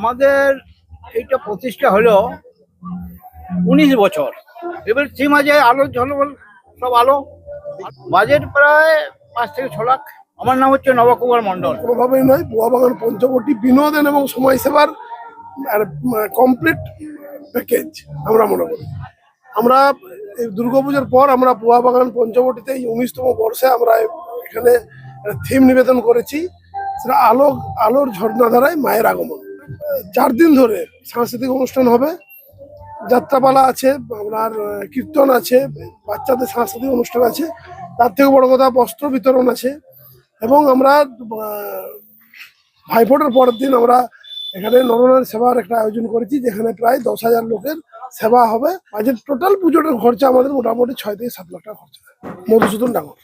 আমাদের এইটা প্রতিষ্ঠা হলো উনিশ বছর। এবার সে মাঝে আলো ঝলমল সব আলো। বাজেট প্রায় পাঁচ থেকে ছ লাখ। আমার নাম হচ্ছে নবকুমার মণ্ডল। কোনোভাবেই নয় বুয়াবাগান পঞ্চবটি বিনোদন এবং সময় সেবার কমপ্লিট প্যাকেজ আমরা মনে করি। আমরা এই দুর্গাপূজার পর আমরা বুয়াবাগান পঞ্চবটিতে এই উনিশতম বর্ষে আমরা এখানে থিম নিবেদন করেছি। সেটা আলো, আলোর ঝর্ণা দ্বারাই মায়ের আগমন। চার দিন ধরে সাংস্কৃতিক অনুষ্ঠান হবে। যাত্রাপালা আছে, আপনার কীর্তন আছে, বাচ্চাদের সাংস্কৃতিক অনুষ্ঠান আছে। তার থেকে বড় কথা বস্ত্র বিতরণ আছে এবং আমরা ভাইফোঁটার পরের দিন আমরা এখানে নরনারী সেবার একটা আয়োজন করেছি, যেখানে প্রায় দশ হাজার লোকের সেবা হবে। বাজেট টোটাল পুজোটার খরচা আমাদের মোটামুটি ছয় থেকে সাত লাখ টাকা খরচা মধুসূদন ডাঙর।